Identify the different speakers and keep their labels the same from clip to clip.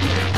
Speaker 1: Тому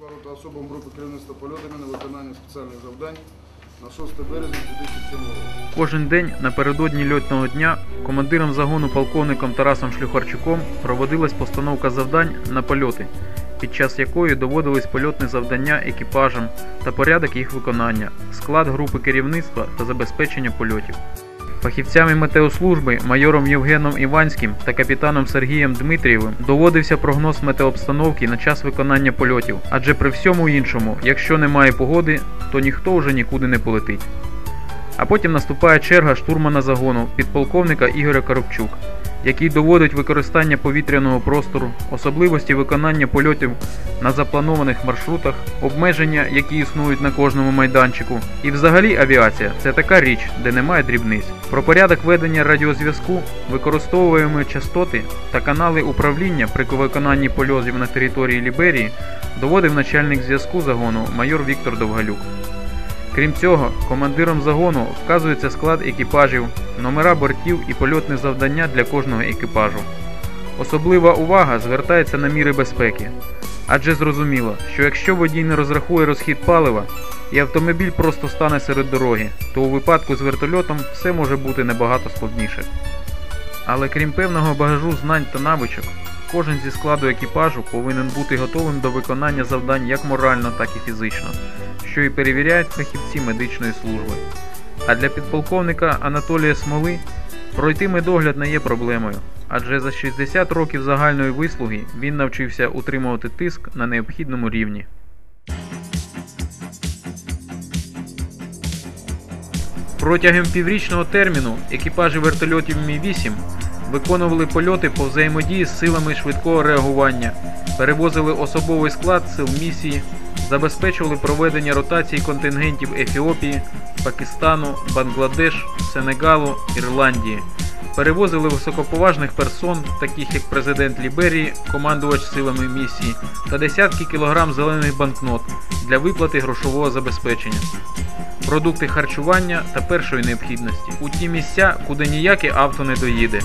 Speaker 1: складу особам групи керівництва польотами на виконання спеціальних завдань на 6 березня 2007 року.
Speaker 2: Кожен день напередодні льотного дня командиром загону полковником Тарасом Шлюхарчуком проводилась постановка завдань на польоти, під час якої доводились польотні завдання екіпажам та порядок їх виконання, склад групи керівництва та забезпечення польотів. Фахівцями метеослужби майором Євгеном Іванським та капітаном Сергієм Дмитрієвим доводився прогноз метеообстановки на час виконання польотів, адже при всьому іншому, якщо немає погоди, то ніхто вже нікуди не полетить. А потім наступає черга штурмана загону підполковника Ігоря Коробчук, який доводить використання повітряного простору, особливості виконання польотів на запланованих маршрутах, обмеження, які існують на кожному майданчику. І взагалі авіація це така річ, де немає дрібниць. Про порядок ведення радіозв'язку, використовуємо частоти та канали управління при виконанні польотів на території Ліберії доводив начальник зв'язку загону майор Віктор Довгалюк. Крім цього, командиром загону вказується склад екіпажів, номера бортів і польотне завдання для кожного екіпажу. Особлива увага звертається на міри безпеки, адже зрозуміло, що якщо водій не розрахує розхід палива і автомобіль просто стане серед дороги, то у випадку з вертольотом все може бути набагато складніше. Але крім певного багажу знань та навичок, кожен зі складу екіпажу повинен бути готовим до виконання завдань як морально, так і фізично, що і перевіряють фахівці медичної служби. А для підполковника Анатолія Смоли пройти медогляд не є проблемою, адже за 60 років загальної вислуги він навчився утримувати тиск на необхідному рівні. Протягом піврічного терміну екіпажі вертольотів Мі-8 виконували польоти по взаємодії з силами швидкого реагування, перевозили особовий склад сил місії, забезпечували проведення ротації контингентів Ефіопії, Пакистану, Бангладеш, Сенегалу, Ірландії, перевозили високоповажних персон, таких як президент Ліберії, командувач силами місії, та десятки кілограм зелених банкнот для виплати грошового забезпечення. Продукти харчування та першої необхідності. У ті місця, куди ніяке авто не доїде.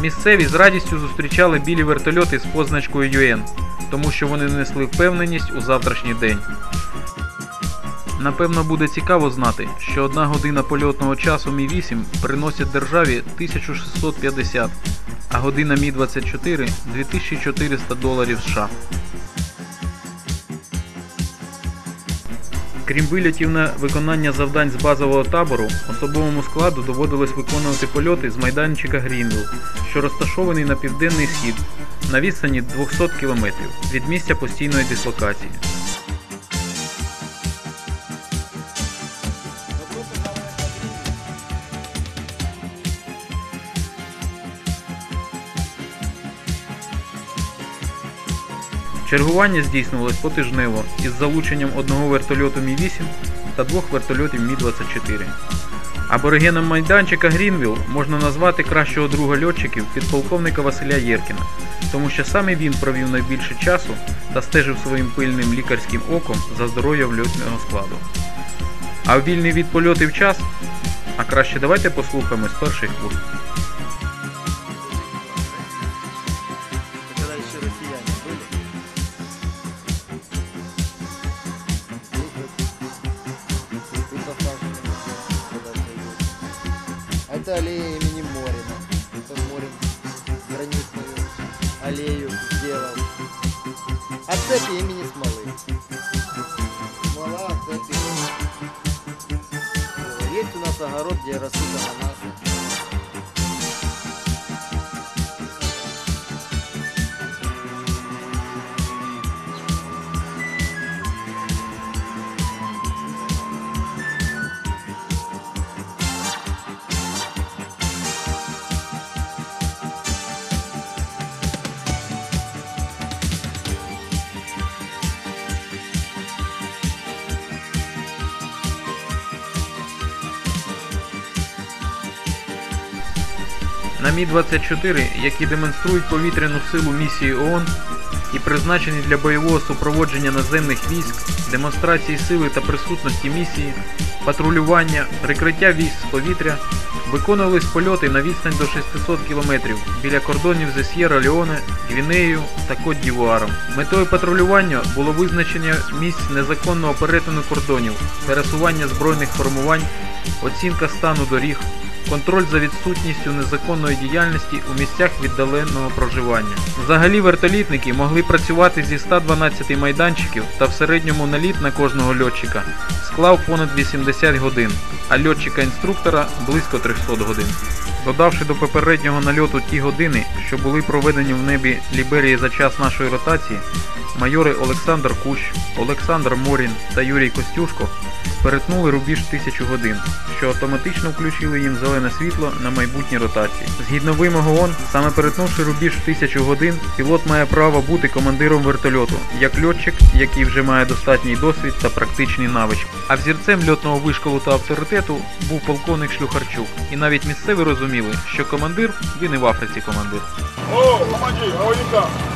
Speaker 2: Місцеві з радістю зустрічали білі вертольоти з позначкою ЮН, тому що вони несли впевненість у завтрашній день. Напевно, буде цікаво знати, що одна година польотного часу Мі-8 приносить державі 1650, а година Мі-24 2400 доларів США. Крім вилітів на виконання завдань з базового табору, особовому складу доводилось виконувати польоти з майданчика Грінвіл, що розташований на південний схід на відстані 200 км від місця постійної дислокації. Чергування здійснювалось потижнево із залученням одного вертольоту Мі-8 та двох вертольотів Мі-24. Аборигеном майданчика Грінвілл можна назвати кращого друга льотчиків підполковника Василя Єркіна, тому що саме він провів найбільше часу та стежив своїм пильним лікарським оком за здоров'ям льотного складу. А в вільний від польотів час, а краще давайте послухаємо з перших вуст.
Speaker 3: Это аллея имени Морина. Это Морин гранитную аллею сделал. А цепи имени Смолы. Смола, цепи. Есть у нас огород, где растут ананасы.
Speaker 2: На Мі-24, які демонструють повітряну силу місії ООН і призначені для бойового супроводження наземних військ, демонстрації сили та присутності місії, патрулювання, прикриття військ з повітря, виконувались польоти на відстань до 600 км біля кордонів зі С'єра Леоне, Гвінеєю та Кот Дівуаром. Метою патрулювання було визначення місць незаконного перетину кордонів, пересування збройних формувань, оцінка стану доріг, контроль за відсутністю незаконної діяльності у місцях віддаленого проживання. Взагалі вертолітники могли працювати зі 112 майданчиків та в середньому наліт на кожного льотчика склав понад 80 годин, а льотчика-інструктора близько 300 годин. Додавши до попереднього нальоту ті години, що були проведені в небі Ліберії за час нашої ротації, майори Олександр Кущ, Олександр Морін та Юрій Костюшко перетнули рубіж 1000 годин, що автоматично включили їм зелене світло на майбутні ротації. Згідно вимог ООН, саме перетнувши рубіж 1000 годин, пілот має право бути командиром вертольоту, як льотчик, який вже має достатній досвід та практичні навички. А взірцем льотного вишколу та авторитету був полковник Шлюхарчук, і навіть місцеві розуміли, що командир він і в Африці командир.
Speaker 1: О, командир, how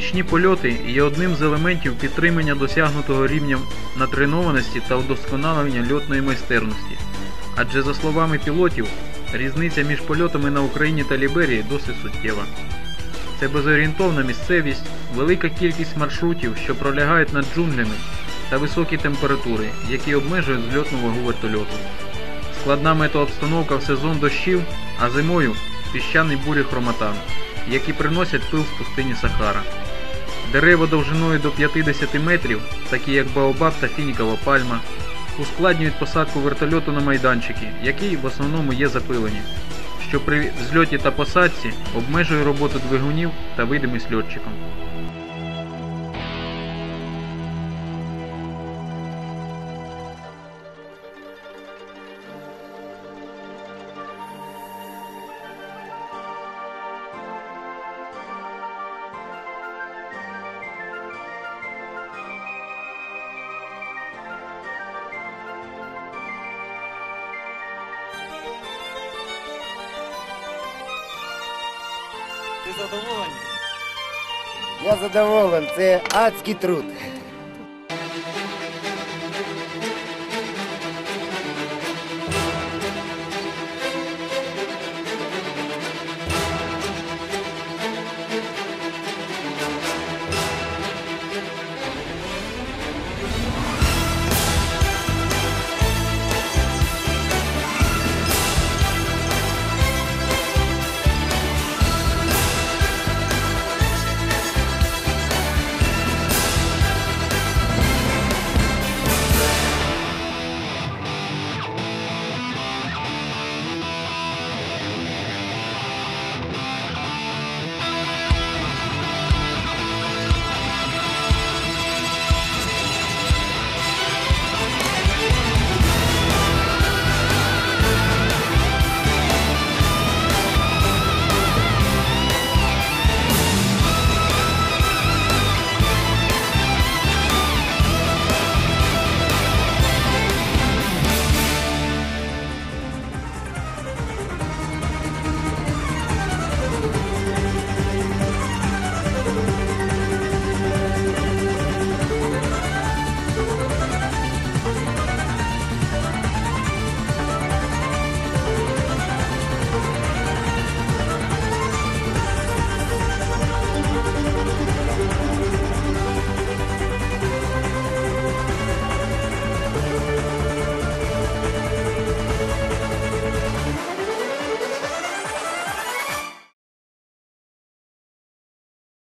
Speaker 2: Нічні польоти є одним з елементів підтримання досягнутого рівня натренованості та удосконалення льотної майстерності. Адже за словами пілотів, різниця між польотами на Україні та Ліберії досить суттєва. Це безорієнтовна місцевість, велика кількість маршрутів, що пролягають над джунглями, та високі температури, які обмежують зльотну вагу вертольоту. Складна метеообстановка в сезон дощів, а зимою піщаний бурі хроматан, які приносять пил з пустині Сахара. Дерева довжиною до 50 метрів, такі як Баобаб та фінікова пальма, ускладнюють посадку вертольоту на майданчики, які в основному є запилені, що при зльоті та посадці обмежує роботу двигунів та видимість льотчиком.
Speaker 3: Я задоволен, це адський труд.